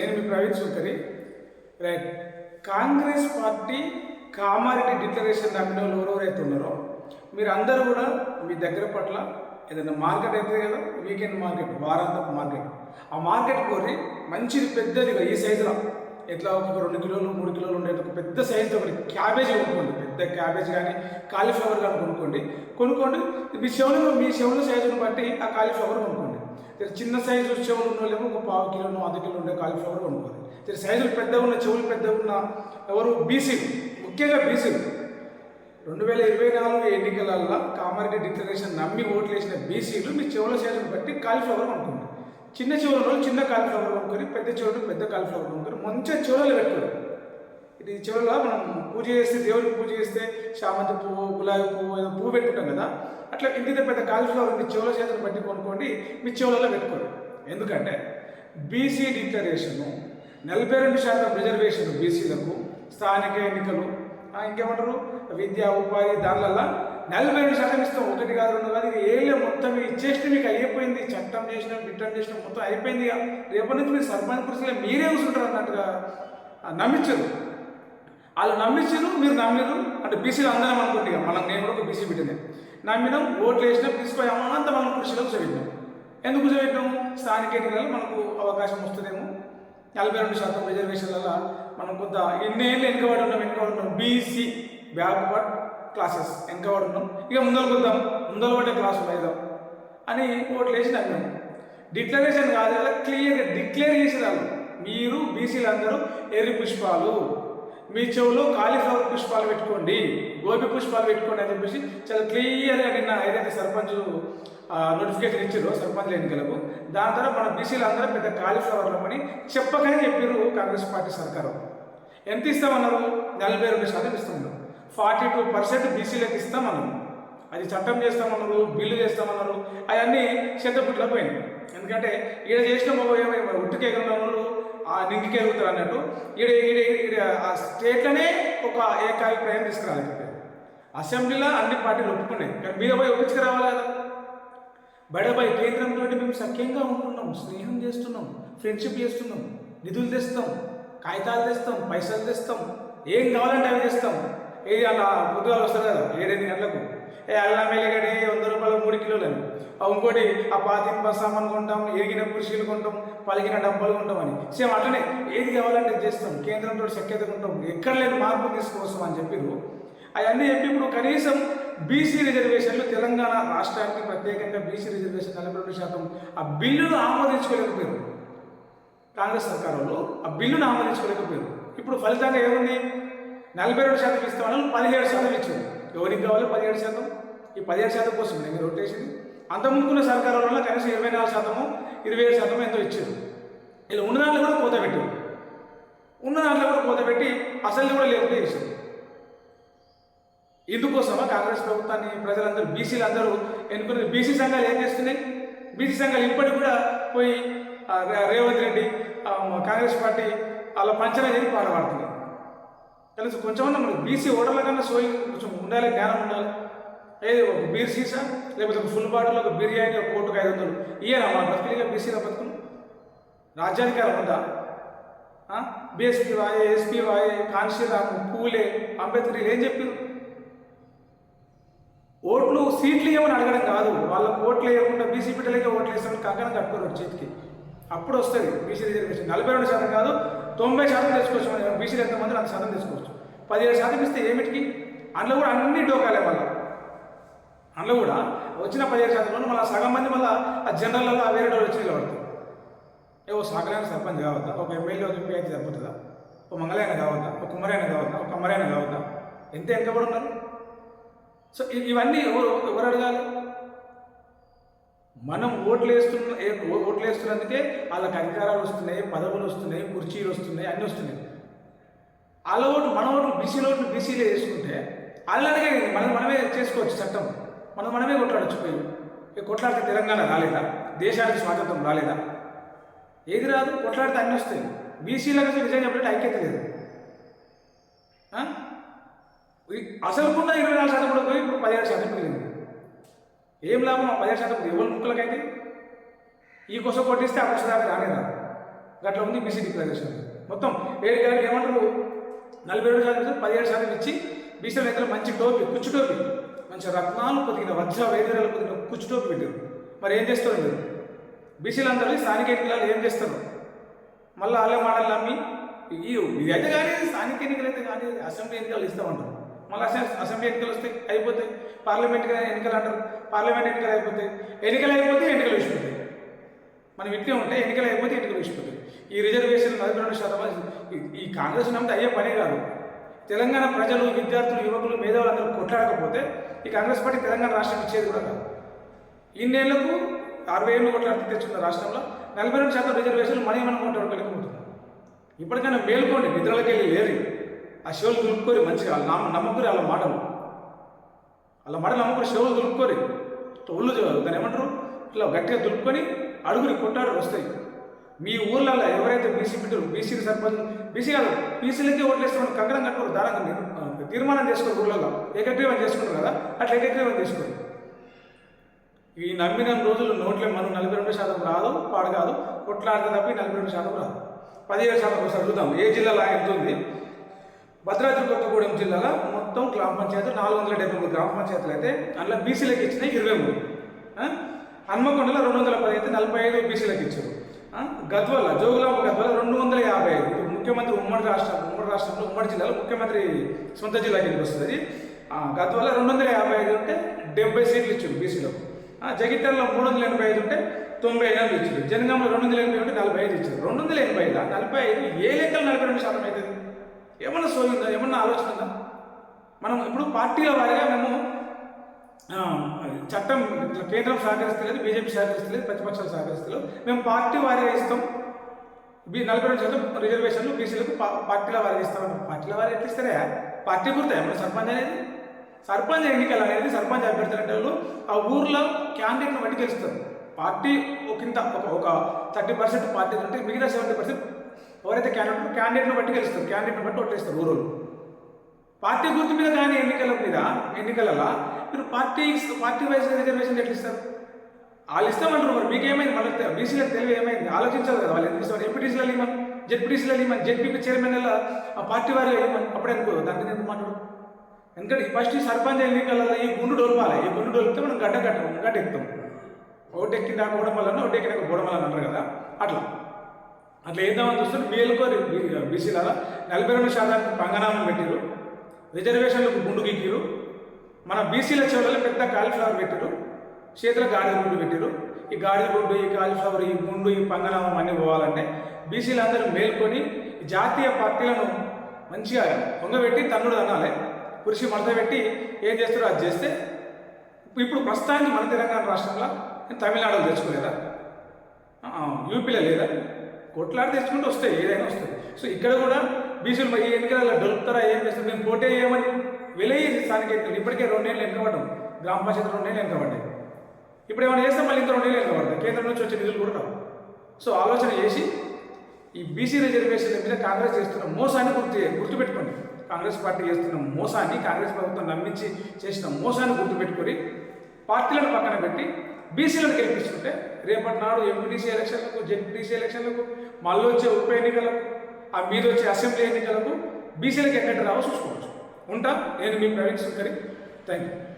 నేను మీ Praveen Sunkari right Congress party Kamareddy declaration నమ్మిన వాళ్ళు ఎవరెవరైతే ఉన్నారో మీరు అందరూ కూడా మీ దగ్గర పట్ల ఏదైనా మార్కెట్ అయితే కదా వీకెండ్ మార్కెట్ వారాంతపు మార్కెట్ ఆ మార్కెట్ కోరి మంచిది పెద్దది ఈ సైజులో ఎట్లా ఒక రెండు కిలోలు మూడు కిలోలు ఉండే ఒక పెద్ద సైజుతో ఒకటి క్యాబేజీ కొనుక్కోండి. పెద్ద క్యాబేజ్ కానీ కాలీఫ్లవర్ కానీ కొనుక్కోండి. కొనుక్కోండి. మీ చెవులు మీ చెవుల సైజును బట్టి ఆ కాలీఫ్లవర్ కొనుక్కోండి. చిన్న సైజు చెవులు ఉన్న వాళ్ళేమో ఒక పావు కిలోనో అర్ధ కిలో ఉండే కాలిఫ్లవర్ కొనుక్కోవాలి సరే సైజులు పెద్దగా ఉన్న చెవులు పెద్దగా ఉన్న ఎవరు? బీసీలు ముఖ్యంగా బీసీలు రెండు వేల ఇరవై నాలుగు ఎన్నికలలో కామారెడ్డి డిక్లరేషన్ నమ్మి ఓట్లు వేసిన బీసీలు మీ చెవుల సైజును బట్టి కాలిఫ్లవర్ కొనుక్కోండి చిన్న చెవులలో చిన్న కాలీఫ్లవర్ కొనుక్కొని పెద్ద చెవులు పెద్ద కాలీఫ్లవర్ కొనుక్కొని మంచిగా చెవులు పెట్టుకోరు ఇది చివరిలో మనం పూజ చేస్తే దేవుడికి పూజ చేస్తే చామంతి పువ్వు గులాబీ పువ్వు ఏదో పువ్వు పెట్టుకుంటాం కదా. అట్లా ఇంటి పెద్ద కాలిఫ్లవర్ మీ చెవుల చేతులు పట్టి కొనుక్కోండి మీ చెవులలో పెట్టుకోండి. ఎందుకంటే బీసీ డిక్లరేషను నలభై రెండు శాతం రిజర్వేషన్ బీసీలకు స్థానిక ఎన్నికలు ఇంకేమంటారు? విద్య ఉపాధి దానివల్ల నలభై రెండు శాతం ఇస్తాం. ఒకటి కాదు రెండు కాదు ఇది ఏళ్ళే మొత్తం ఇచ్చేస్తే మీకు అయిపోయింది. చట్టం చేసిన బిట్టం చేసిన మొత్తం అయిపోయింది రేపటి నుంచి మీరు సర్పంచ్ కుర్చీలో మీరే కూర్చుంటారు అన్నట్టుగా నమ్మించరు. వాళ్ళు నమ్మించారు మీరు నమ్మిరు అంటే బీసీలు అందరం అనుకుంటే మనం నేను కూడా ఒక బీసీ బిడ్డనే. నమ్మినాం ఓట్లు వేసినాం తీసుకుపోయాము అంత మనం కృషిలో చదివినాం ఎందుకు కూర్చోబెట్టాము స్థానిక ఎన్నికలలో మనకు అవకాశం వస్తుందేమో. నలభై రెండు శాతం రిజర్వేషన్లలో మనం కొంత ఎన్నేళ్ళు వెనుకబడి ఉన్నాం వెనుకబడి ఉన్నాం? బీసీ బ్యాక్వర్డ్ క్లాసెస్ వెనుకబడి ఉన్నాం. ఇక ముందర కొద్దాం ముందర పడే క్లాసులు వేద్దాం అని ఓట్లు వేసి నమ్మాం డిక్లరేషన్ కాదు క్లియర్గా డిక్లేర్ చేసేదాన్ని మీరు బీసీలు అందరూ ఎర్రి పుష్పాలు. మీ చెవులో కాలీఫ్లవర్ పుష్పాలు పెట్టుకోండి. గోబి పుష్పాలు పెట్టుకోండి అని చెప్పేసి చాలా క్లియర్గా నిన్న ఏదైతే సర్పంచ్ నోటిఫికేషన్ ఇచ్చారో సర్పంచ్ ఎన్నికలకు దాని ద్వారా మన బీసీలు అందరూ పెద్ద కాలీఫ్లవర్లు అని చెప్పకనే చెప్పారు కాంగ్రెస్ పార్టీ సర్కారు. ఎంత ఇస్తామన్నారు? నలభై రెండు శాతం ఇస్తున్నారు ఫార్టీ టూ పర్సెంట్ బీసీలకు ఇస్తామన్నారు. అది చట్టం చేస్తామన్నారు బిల్లు చేస్తామన్నారు అవన్నీ చెత్తపుట్లో పోయినాయి. ఎందుకంటే ఈడ చేసిన ఉట్టుకెగిరిన వాళ్ళు ఆ నింగికి అన్నట్టు ఈడ ఈడ ఈడ ఆ స్టేట్లోనే ఒక ఏకాభిప్రాయం తీసుకురాలేకపోయారు అసెంబ్లీలో అన్ని పార్టీలు ఒప్పుకున్నాయి. కానీ మీద పోయి ఒప్పించుకురావాలి? కదా బడబై కేంద్రంతో మేము సఖ్యంగా ఉంటున్నాం స్నేహం చేస్తున్నాం ఫ్రెండ్షిప్ చేస్తున్నాం నిధులు తెస్తాం కాగితాలు తెస్తాం పైసలు తెస్తాం ఏం కావాలంటే అవి తెస్తాం. ఏది అలా పొద్దుగా వస్తారు కదా ఏడెనిమిది గంటలకు. ఏ అల్లం వెలిగడే వంద రూపాయలు మూడు కిలోలని? ఆ ఇంకోటి ఆ పాతింప సామాన్ కొంటాం ఎరిగిన కుర్చీలు కొంటాం పలికిన డబ్బాలు కొంటాం అని సేమ్ అట్లనే ఏది కావాలంటే చేస్తాం కేంద్రంతో సఖ్యత కొంటాం ఎక్కడ లేని మార్పు తీసుకొస్తాం అని చెప్పిరు అవన్నీ చెప్పి ఇప్పుడు కనీసం బీసీ రిజర్వేషన్లు తెలంగాణ రాష్ట్రానికి ప్రత్యేకంగా బీసీ రిజర్వేషన్ నలభై రెండు శాతం ఆ బిల్లును ఆమోదించుకోలేకపోయారు. కాంగ్రెస్ సర్కార్ వాళ్ళు ఆ బిల్లును ఆమోదించుకోలేకపోయారు. ఇప్పుడు ఫలితంగా ఏముంది? నలభై రెండు శాతం ఇస్తామని పదిహేడు శాతం ఇచ్చారు. ఎవరికి కావాలి పదిహేడు శాతం. ఈ పదిహేడు శాతం కోసం నేను రొటేషన్ అంతకుముందుకున్న ముందుకున్న వల్ల కనీసం ఇరవై నాలుగు శాతము ఇరవై ఏడు శాతం ఎంతో ఇచ్చారు. ఇలా ఉన్న దాంట్లో కూడా కోత పెట్టారు. ఉన్న దాంట్లో కూడా కోత పెట్టి అసలు కూడా లేకుండా చేశారు. ఇందుకోసమా కాంగ్రెస్ ప్రభుత్వాన్ని ప్రజలందరూ బీసీలు అందరూ ఎన్నుకున్న బీసీ సంఘాలు ఏం చేస్తున్నాయి? బీసీ సంఘాలు ఇప్పటికి కూడా పోయి రే- రేవంత్ రెడ్డి కాంగ్రెస్ పార్టీ వాళ్ళ పంచన చేసి పాడబడుతున్నాయి తెలుసు కొంచెమన్నా మనకు బీసీ ఓటర్ల కన్నా సోయింగ్ కొంచెం ఉండాలి జ్ఞానం ఉండాలి. ఏది ఒక బీర్ సీసా లేకపోతే ఒక ఫుల్ బాటిల్ ఒక బిర్యానీ ఒక కోటుకు ఐదు వందలు. ఇయ్యనా మన బతుకులుగా బీసీల బతుకులు. రాజ్యానికి అలా ఉందా? బీఎస్పీ వాయే ఎస్పీ వాయే కాంశీరాము పూలే అంబేద్కర్ ఏం చెప్పారు ఓట్లు సీట్లు ఏమని అడగడం కాదు. వాళ్ళకు ఓట్లు వేయకుండా బీసీ బిడ్డలకే ఓట్లు వేస్తామని కంకణం కట్టుకోరు చేతికి. అప్పుడు వస్తుంది బీసీ రిజర్వేషన్ నలభై రెండు శాతం కాదు తొంభై శాతం తెచ్చుకోవచ్చు మనం. బీసీలు ఎంతమంది అంత శాతం తెచ్చుకోవచ్చు. పదిహేడు శాతం ఇస్తే ఏమిటికి అందులో కూడా అన్ని డోకాలే మళ్ళీ. అందులో కూడా వచ్చిన పదిహేడు శాతంలో మళ్ళీ సగం మంది మళ్ళీ ఆ జనరల్లో వేరే వాళ్ళు వచ్చి నిలబడతారు ఏవో సాగరైన సర్పంచ్ కావద్దా? ఒక ఎమ్మెల్యే ఒక ఎంపీ అయితే సరిపోతుందా? ఒక మంగళైన కావద్దా? ఒక కుమ్మరైన కావద్దా? ఒక కమ్మరైన కావద్దా? ఎంత వెనకబడి ఉన్నారు? సో ఇవన్నీ ఎవరు ఎవరు అడగాలి? మనం ఓట్లు వేస్తున్న ఓట్లు వేస్తున్నందుకే వాళ్ళకి అధికారాలు వస్తున్నాయి పదవులు వస్తున్నాయి కుర్చీలు వస్తున్నాయి అన్నీ వస్తున్నాయి. వాళ్ళ ఓట్లు మన ఓట్లు బీసీల ఓట్లు బీసీలే వేసుకుంటే వాళ్ళనిగే మనం మనమే చేసుకోవచ్చు చట్టం. మనం మనమే కొట్లాడచ్చు పోయి. కొట్లాడితే తెలంగాణ రాలేదా? దేశానికి స్వాతంత్రం రాలేదా? ఏది రాదు? కొట్లాడితే అన్నీ వస్తాయి. బీసీలకు అసలు నిజంగా చెప్పినట్టు ఐక్యత లేదు. అసలు కూడా ఇరవై నాలుగు శాతం కూడా పోయి ఇప్పుడు పదిహేడు శాతం మిగిలింది. ఏం లాభం? ఆ పదిహేడు శాతం ఎవరి ముక్కలకైతే? ఈ కోసం కొట్టిస్తే ఆ కోసం దాకా రానే రాదు గట్ల ఉంది బీసీ డిక్లరేషన్. మొత్తం ఏడు గారికి ఏమంటారు? నలభై ఏడు శాతం పదిహేడు శాతం ఇచ్చి బీసీ రైతులు మంచి టోపీ కుచ్చు టోపీ. మంచి రత్నాలు పొదిగిన వజ్ర వైద్యాలు పొదిగిన కుచ్చు టోపీ పెట్టారు. మరి ఏం చేస్తారు మీరు? బీసీలందరూ స్థానిక ఎన్నికలు ఏం చేస్తారు? మళ్ళీ వాళ్ళే మాటలు నమ్మి ఈ ఇది అయితే కానీ స్థానిక ఎన్నికలు అయితే కానీ అసెంబ్లీ ఎన్నికలు ఇస్తామంటారు. మళ్ళీ అసెంబ్లీ ఎన్నికలు వస్తాయి అయిపోతాయి. పార్లమెంట్ ఎన్నికలు అంటారు. పార్లమెంట్ ఎన్నికలు అయిపోతాయి ఎన్నికలు అయిపోతే ఎన్నికలు విడిచిపోతాయి మనం ఇట్లే ఉంటే ఎన్నికలు అయిపోతే ఎన్నికలు విడిచిపోతాయి ఈ రిజర్వేషన్ నలభై రెండు శాతం ఈ- కాంగ్రెస్ నమ్మితే అయ్యే పనే కాదు. తెలంగాణ ప్రజలు విద్యార్థులు యువకులు మేధావులు అందరూ కొట్లాడకపోతే ఈ కాంగ్రెస్ పార్టీ తెలంగాణ రాష్ట్రం ఇచ్చేది కూడా కాదు. ఇన్నేళ్ళకు అరవై ఏళ్ళు కొట్లాడి తెచ్చుకున్న రాష్ట్రంలో నలభై రెండు శాతం రిజర్వేషన్లు మనీ మనం కొట్టగలుగుతున్నాం ఇప్పటికైనా మేల్కోండి. నిద్రలకెళ్ళి లేరు. ఆ శివులు దులుపుకోరి మంచిగా. నమ్మ నమ్మకూరి వాళ్ళ మాటలు. వాళ్ళ మాటలు నమ్మకూరి శివులు దులుపుకోరి. ఒళ్ళు చే- ఏమంటారు? ఇట్లా గట్టిగా దులుపుకొని అడుగుని కొట్టాడు వస్తాయి. మీ ఊర్లలో ఎవరైతే బీసీ బిడ్డలు బీసీకి సర్పంచ్ బీసీ కాదు బీసీలకే ఓట్లేస్తామని కంకణం కట్టుకోరు దారంగా నిర్- తీర్మానం చేసుకోరు ఊళ్ళలో ఏకగ్రీవం చేసుకుంటారు కదా అట్లా ఏకగ్రీవం చేసుకోరు. ఈ నమ్మిన రోజులు నోట్లే మనం నలభై రెండు శాతం రాదు పాడు కాదు కొట్లాడితే తప్ప నలభై రెండు శాతం రాదు. పదిహేడు శాతం ఒకసారి చూద్దాం ఏ జిల్లాలో ఎంత ఉంది భద్రాద్రి కొత్తగూడెం జిల్లాలో మొత్తం గ్రామ పంచాయతీ నాలుగు వందల డెబ్బై మూడు గ్రామ పంచాయతీలు అయితే అందులో బీసీలకు ఇచ్చిన ఇరవై మూడు. హన్మకొండలో రెండు వందల పది అయితే నలభై ఐదు బీసీలకు ఇచ్చారు. గద్వాల జోగులాంబ గద్వాల రెండు వందల యాభై ఐదు. ఇప్పుడు ముఖ్యమంత్రి ఉమ్మడి రాష్ట్రం ఉమ్మడి రాష్ట్రంలో ఉమ్మడి జిల్లాలో ముఖ్యమంత్రి సొంత జిల్లా కిందకి వస్తుంది గద్వాల రెండు వందల యాభై ఐదు ఉంటే డెబ్బై సీట్లు ఇచ్చారు బీసీలో జగిత్యాలలో మూడు వందల ఎనభై ఐదు ఉంటే తొంభై ఐదు ఇచ్చారు. జనగామలో రెండు వందల ఎనభై ఉంటే నలభై ఐదు ఇచ్చారు. రెండు వందల ఎనభై ఐదు? నలభై ఐదు. ఏ లెక్కలు నలభై రెండు శాతం అవుతుంది? ఏమన్నా సోలిందా? ఏమన్నా ఆలోచన ఉందా? మనం ఇప్పుడు పార్టీల వారిగా మేము చట్టం కేంద్రం సహకరిస్తలేదు బీజేపీ సహకరిస్తలేదు ప్రతిపక్షాలు సహకరిస్తలేదు. మేము పార్టీ వారిగా ఇస్తాం. బీ నలభై రెండు శాతం రిజర్వేషన్లు బీసీలకు పార్టీల వారికి ఇస్తామని పార్టీల వారు ఎట్లా ఇస్తారా? పార్టీ గుర్తా ఏమన్నా సర్పంచ్ అనేది? సర్పంచ్ ఎన్నికలు అనేది సర్పంచ్ అభ్యర్థులు వాళ్ళు ఆ ఊర్లో క్యాండిడేట్ను బట్టి గెలుస్తారు. పార్టీ ఒకంత ఒక ఒక థర్టీ పర్సెంట్ పార్టీ అంటే మిగతా సెవెంటీ పర్సెంట్ ఎవరైతే క్యాండిడేట్ క్యాండిడేట్ని బట్టి గెలుస్తారు క్యాండిడేట్ని బట్టి ఓట్లేస్తారు ఊరోళ్ళు. పార్టీ గుర్తు మీద కానీ ఎన్నికల మీద ఎన్నికలలో మీరు పార్టీ పార్టీ వైజ్ రిజర్వేషన్ ఎట్లా ఇస్తారు? వాళ్ళు ఇస్తామంటారు మరి మీకేమైంది? మళ్ళీ బీసీలకు తెలివి ఏమైంది? ఆలోచించాలి కదా వాళ్ళు. ఎందుకు ఇస్తారు? ఎంపీటీసీలో ఇవ్వమని జెడ్పీటీసీలో ఇవ్వమని జెడ్పీ చైర్మన్ ఆ పార్టీ వారిగా ఇవ్వమని అప్పుడే అనుకో దాని మీద ఎందుకు మాట్లాడు? ఎందుకంటే ఫస్ట్ ఈ సర్పంచ్ ఎన్నికలలో ఈ గుండు డోల్పాలి. ఈ గుండు డోల్పితే మనం గడ్డ కట్టం గడ్డ ఎక్కుతాం ఒకటి ఎక్కిందా గోడమల్లనో ఒకటి ఎక్కినాక గోడమల్లని అంటారు కదా. అట్లా. అట్లా ఏద్దామని చూస్తుంటే బీఎల్కో బీసీలలో నలభై రెండు శాతానికి పంగనామం పెట్టారు. రిజర్వేషన్లకు గుండు గిక్కిరు. మన బీసీల చెవులలో పెద్ద కాలిఫ్లవర్ పెట్టారు. చేతిలో గాడిద గుండు పెట్టారు. ఈ గాడిద గుండు ఈ కాలిఫ్లవర్ ఈ గుండు ఈ పంగనామం అన్నీ పోవాలంటే బీసీలందరూ మేల్కొని జాతీయ పార్టీలను మంచిగా పొంగబెట్టి తన్నుడు అనాలి పురుషి మడత పెట్టి ఏం చేస్తారో అది చేస్తే ఇప్పుడు ప్రస్తుతానికి మన తెలంగాణ రాష్ట్రంలో తమిళనాడులో తెచ్చుకోలేదా? యూపీలో లేదా? కొట్లాడి తెచ్చుకుంటూ వస్తాయి ఏదైనా వస్తాయి. సో ఇక్కడ కూడా బీసీలు మరి ఈ ఎన్నికలలో దొరుకుతారా ఏం చేస్తారు? మేము పోటీ చేయమని వెలయ్యి స్థానిక ఎన్నికలు. ఇప్పటికే రెండేళ్ళు వెనుకబడ్డాం. గ్రామ పంచాయతీ రెండేళ్ళు వెనుకబడ్డాయి. ఇప్పుడు ఏమైనా చేస్తే మళ్ళీ ఇంకా రెండేళ్ళు వెనుకబడతాయి. కేంద్రం నుంచి వచ్చే నిధులు కూడా రావు. సో ఆలోచన చేసి ఈ బీసీ రిజర్వేషన్ల మీద కాంగ్రెస్ చేస్తున్న మోసాన్ని గుర్తు గుర్తుపెట్టుకోండి. కాంగ్రెస్ పార్టీ చేస్తున్న మోసాన్ని కాంగ్రెస్ ప్రభుత్వం నమ్మించి చేసిన మోసాన్ని గుర్తుపెట్టుకొని పార్టీలను పక్కన పెట్టి బీసీలను గెలిపించుకుంటే రేపటి నాడు ఎంపీటీసీ ఎలక్షన్లకు జెడ్పీటీసీ ఎలక్షన్లకు మళ్ళీ వచ్చే ఉప ఎన్నికలకు ఆ మీద వచ్చే అసెంబ్లీ ఎన్నికలకు బీసీలకు ఎక్కడ రావో చూసుకోవచ్చు. ఉంటా? నేను మీ ప్రవీణ్ సుంకరి. Thank you